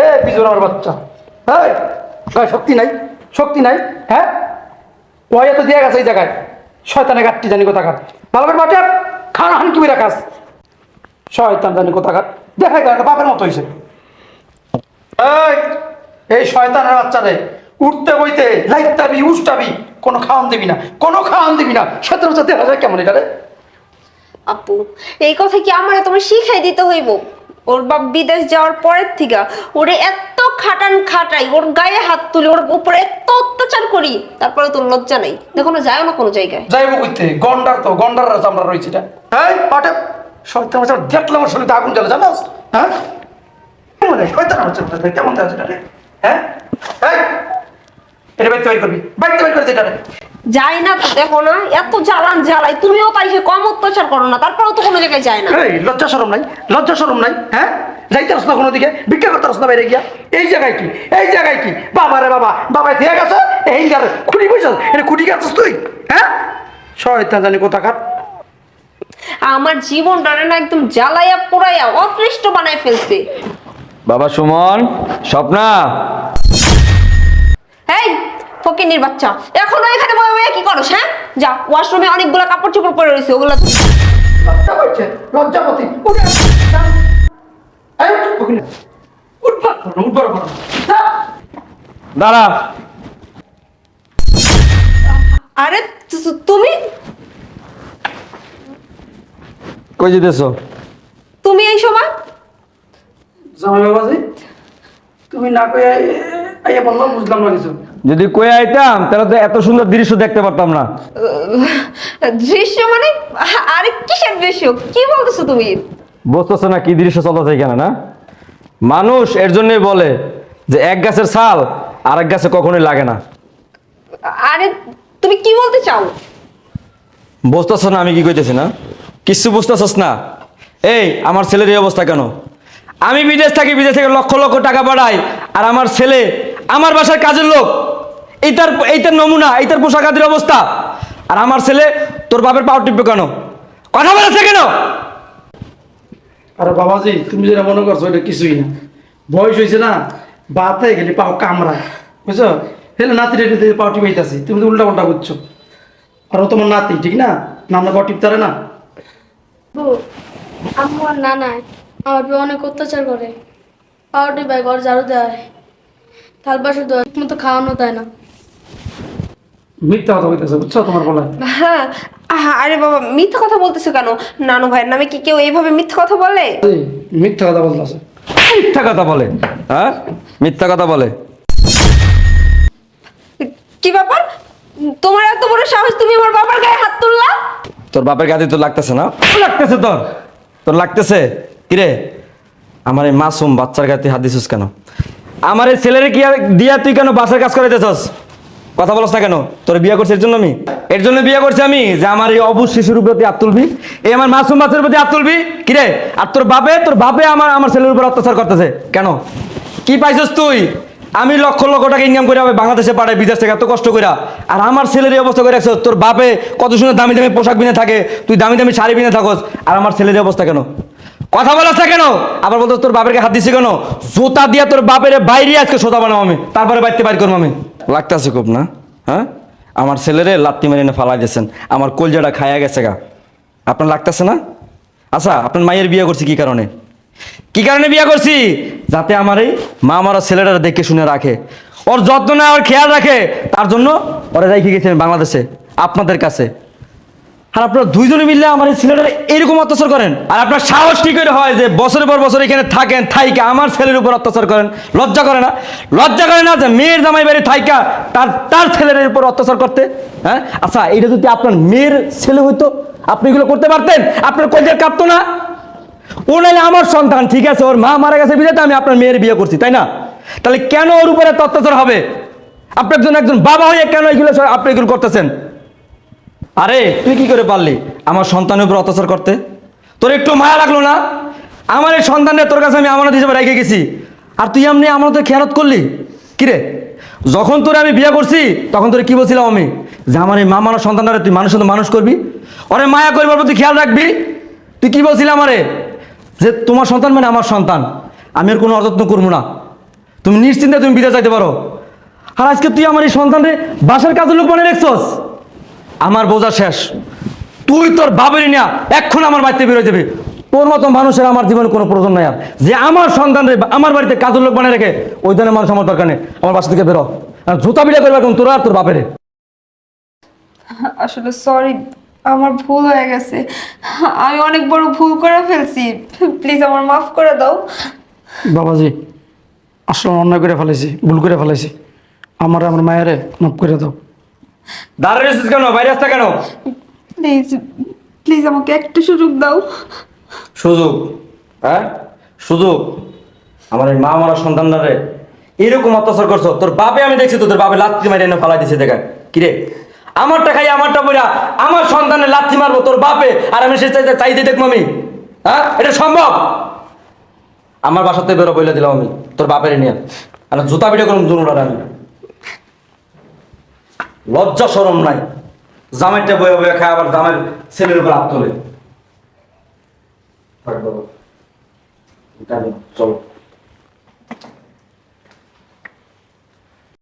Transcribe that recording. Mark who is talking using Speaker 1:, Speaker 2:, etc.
Speaker 1: এ বিজুর আমার বাচ্চা। গায়ে শক্তি নাই শক্তি নাই হ্যাঁ? ওয়াইয়া তো দিয়ে গেছে এই জায়গায়? শয়তানে গাঠটি জানি কোথাকার। ভালো করে খানা হান কি রাখাস শয়তান জানি কোথাকার। দেখাই গেল, বাপের মতো হয়েছে এই শয়তানের বাচ্চারে উঠতে বইতে লাইতাবি উষ্টাবি, কোনো খাওয়ান দিবি না, কোনো খাওয়ান দিবি না। সতেরো বছর দেখা যায় কেমন এটা রে?
Speaker 2: আপু, এই কথা কি আমার তোমার শিখাই দিতে হইব? ওর বাপ বিদেশ যাওয়ার পরের থেকে ওরে এত খাটান খাটাই, ওর গায়ে হাত তুলি, ওর উপরে এত অত্যাচার করি তারপরে তোর লজ্জা নেই। দেখো না যায় না কোনো জায়গায়।
Speaker 1: যাইব কইতে? গন্ডার তো গন্ডার আমরা রয়েছি এটা। এই পাটে শয়তান বাচ্চা দেখলে আমার শরীরে আগুন জ্বলে জানাস হ্যাঁ? কেমন? কেমন আছে হ্যাঁ? এটা বাইতে বাইর করবি। বাইতে বাইর করে এটা।
Speaker 2: যাই না তো দেখো না এত জ্বালান জ্বালাই তুমিও তাই সে কম অত্যাচার করো না তারপরেও তো কোনো জায়গায় যায় না।
Speaker 1: এই লজ্জা শরম নাই লজ্জা শরম নাই হ্যাঁ? যাইতে না কোনো দিকে ভিক্ষা করতে না বাইরে গিয়া। এই জায়গায় কি? এই জায়গায় কি? বাবা রে বাবা বাবা দিয়ে গেছে এই গার খুঁটি বসে এটা খুঁটি গেছিস তুই হ্যাঁ? শয়তান জানি কোথাকার।
Speaker 2: আমার জীবনটা না একদম জ্বালাইয়া পোড়াইয়া অতৃষ্ট বানায় ফেলছে।
Speaker 3: বাবা সুমন স্বপ্না?
Speaker 2: ফকিনির বাচ্চা এখনও এখানে বয়ে বয়ে কি করো হ্যাঁ যা ওয়াশরুমে অনেকগুলো কাপড় চোপড় পরে রয়েছে ওগুলো
Speaker 1: লজ্জা করছে লজ্জাপতি উঠে আয়। ওখানে। উঠবা করো। যা।
Speaker 3: দাঁড়া
Speaker 2: আরে তুমি
Speaker 3: কই যেতেছ
Speaker 2: তুমি এই সময়
Speaker 1: জামাই বাবাজি তুমি না কই আইয়া বললাম বুঝলাম না কিছু
Speaker 3: যদি কই আইতাম তাহলে তো এত সুন্দর দৃশ্য দেখতে পারতাম না।
Speaker 2: দৃশ্য মানে? আরে কিসের দৃশ্য? কি বলতেছো তুমি?
Speaker 3: বুঝতেছ না কি দৃশ্য চলতেছে এখানে না? মানুষ এর জন্যই বলে যে এক গাছের ছাল আর এক গাছে কখনোই লাগে না।
Speaker 2: আরে তুমি কি বলতে চাও?
Speaker 3: বুঝতেছ না আমি কি কইতেছি না? কিছু বুঝতেছস না? এই আমার ছেলের এই অবস্থা কেন? আমি বিদেশ থাকি বিদেশ থেকে লক্ষ লক্ষ টাকা পাঠাই আর আমার ছেলে আমার বাসার কাজের লোক। এইটার এইটার নমুনা এইটার পোশাক আদির অবস্থা। আর আমার ছেলে তোর বাপের পাও টিপবে কেন? কথা বলেছে কেন?
Speaker 1: আরে বাবাজি তুমি যেটা মনে করছ এটা কিছুই না। বয়স হয়েছে না বাতে গেলে পাও কামড়ায় বুঝছ? হেলে নাতি রেডি দিয়ে পাও টিপাইতাছি তুমি তো উল্টা উল্টা বুঝছ আর ও তোমার নাতি ঠিক না? নাম না পাও টিপতারে না?
Speaker 4: আর নানা আমার অনেক অত্যাচার করে। পাউডি ভাই ঘর ঝাড়ু দেয়। থাল বাসন দেয় ঠিক মতো খাওয়ানো দেয় না।
Speaker 1: মিথ্যা কথা কইতেছে বুঝছ তোমার বলায়
Speaker 2: হ্যাঁ আহা, আরে বাবা মিথ্যা কথা বলতেছো কেন? নানু ভাইয়ের নামে কি কেউ এইভাবে মিথ্যা কথা বলে?
Speaker 1: এই, মিথ্যা কথা বলতেছে।
Speaker 3: মিথ্যা কথা বলে হ্যাঁ? মিথ্যা কথা বলে।
Speaker 2: কি ব্যাপার? তোমার এত বড় সাহস তুমি আমার বাবার গায়ে হাত তুললা?
Speaker 3: তোর বাপের গাতে তোর লাগতেছে না? লাগতেছে তোর। তোর লাগতেছে? কিরে? আমার এই মাসুম বাচ্চার গায়ে তুই হাত দিছিস কেন? আমার এই ছেলের কি আর দিয়া তুই কেন বাসার কাজ করে দিতেছস কথা বলছ না কেন? তোর বিয়ে করছি এর জন্য আমি? এর জন্য বিয়ে করছি আমি? যে আমার এই অবুজ শিশুর প্রতি হাত তুলবি। এই আমার মাসুম বাচ্চার প্রতি হাত তুলবি? কিরে আর তোর বাপে? তোর বাপে আমার আমার ছেলের উপর অত্যাচার করতেছে। কেন? কি পাইছস তুই? আমি লক্ষ লক্ষ টাকা ইনকাম করে বাংলাদেশে পাঠাই, বিদেশ থেকে এত কষ্ট করে আর আমার ছেলের এই অবস্থা করে রাখছো তোর বাপে কত সুন্দর দামি দামি পোশাক বিনে থাকে, তুই দামি দামি শাড়ি বিনে থাকস। আর আমার ছেলের অবস্থা কেন? কথা বলাস না কেন? আবার বলতো তোর বাপেরকে হাত দিছি কেন? জোতা দিয়া তোর বাপের বাইরে আজকে সোতা বানাবো আমি। তারপরে বাড়িতে বাইর করব আমি। লাগতেছে খুব না? হ্যাঁ? আমার ছেলেরে লাত্তি মেরে এনে ফালাই দিয়েছেন। আমার কলজাটা খায়া গেছে গা। আপনার লাগতেছে না? আচ্ছা আপনার মায়ের বিয়ে করছি কি কারণে? কি কারণে বিয়ে করছি? যাতে আমার এই মা মারা ছেলেটা দেখে শুনে রাখে। ওর যত্ন নেয় ওর খেয়াল রাখে। তার জন্য ওরা রেখে গেছেন বাংলাদেশে, আপনাদের কাছে। আর আপনারা দুইজনে মিললে আমার এই এরকম অত্যাচার করেন। আর আপনার সাহস কি করে হয় যে বছরের পর বছর এখানে থাকেন, থাইকা, আমার ছেলের উপর অত্যাচার করেন? লজ্জা করে না? লজ্জা করে না যে মেয়ের জামাই বাড়ি থাইকা তার তার ছেলের উপর অত্যাচার করতে? হ্যাঁ? আচ্ছা এটা যদি আপনার মেয়ের ছেলে হইতো, আপনি এগুলো করতে পারতেন? আপনার কলেজের কাঁপতো না? ও নাইলে আমার সন্তান, ঠিক আছে, ওর মা মারা গেছে বিয়েতে আমি আপনার মেয়ের বিয়ে করছি, তাই না? তাহলে কেন ওর উপরে অত্যাচার হবে? আপনার জন্য একজন বাবা হয়ে কেন এগুলো আপনি এগুলো করতেছেন? আরে, তুই কি করে পারলি? আমার সন্তানের উপর অত্যাচার করতে? তোর একটু মায়া লাগল না? আমার এই সন্তানটা তোর কাছে আমি আমানত হিসেবে রেখে গেছি। আর তুই এমনি আমানতের খেয়ালত করলি? কিরে? যখন তোর আমি বিয়ে করছি, তখন তোর কি বলছিলাম আমি? যে আমার এই মা মানো সন্তানটা তুই মানুষ মানুষ করবি? ওরে মায়া করবার প্রতি খেয়াল রাখবি? তুই কি বলছিলাম আমারে? যে তোমার সন্তান মানে আমার সন্তান। আমি আর কোনো অযত্ন করব না। তুমি নিশ্চিন্তে তুমি বিদেশ যাইতে পারো। আর আজকে তুই আমার এই সন্তানরে বাসার কাজের লোক বানিয়ে রেখছস? আমার বোঝা শেষ। তুই তোর বাবেরই না এখন আমার বাড়িতে বেরোয় যাবি তোর মতো মানুষের আমার জীবনে কোনো প্রয়োজন নাই আর। যে আমার সন্তানরে আমার বাড়িতে কাজের লোক বানিয়ে রেখে ওই ধরনের মানুষ আমার দরকার নেই। আমার বাসা থেকে বেরো। আর জুতা বিড়া করবে এখন তোরা আর তোর বাপেরে।
Speaker 2: আসলে সরি আমার ভুল হয়ে গেছে। আমি অনেক বড় ভুল করে ফেলছি। প্লিজ আমার মাফ করে দাও।
Speaker 1: বাবাজি আসলে অন্যায় করে ফেলেছি ভুল করে ফেলেছি। আমার আমার মায়েরে মাফ করে দাও।
Speaker 3: দাঁড়িয়ে কেন? বাইরে আসতে কেন?
Speaker 2: প্লিজ প্লিজ আমাকে একটু সুযোগ দাও।
Speaker 3: সুযোগ? হ্যাঁ? সুযোগ? আমার এই মা মারা সন্তানরা এরকম অত্যাচার করছ। তোর বাপে আমি দেখছি তোদের বাপে লাত্তি মারি এনে ফালাই দিছে দেখা কিরে আমারটা খাই আমারটা বইরা আমার সন্তানের লাত্তি মারবো তোর বাপে আর আমি সে চাইতে চাইতে দেখব আমি। হ্যাঁ? এটা সম্ভব? আমার বাসাতে বেরো বলে দিলাম আমি তোর বাপের নিয়ে। আর জুতা পিঠে করুন দুনুরার আমি। লজ্জা সরম নাই। জামাইটা বয়ে বয়ে খায় আবার জামের ছেলের উপর হাত তোলে। চলো।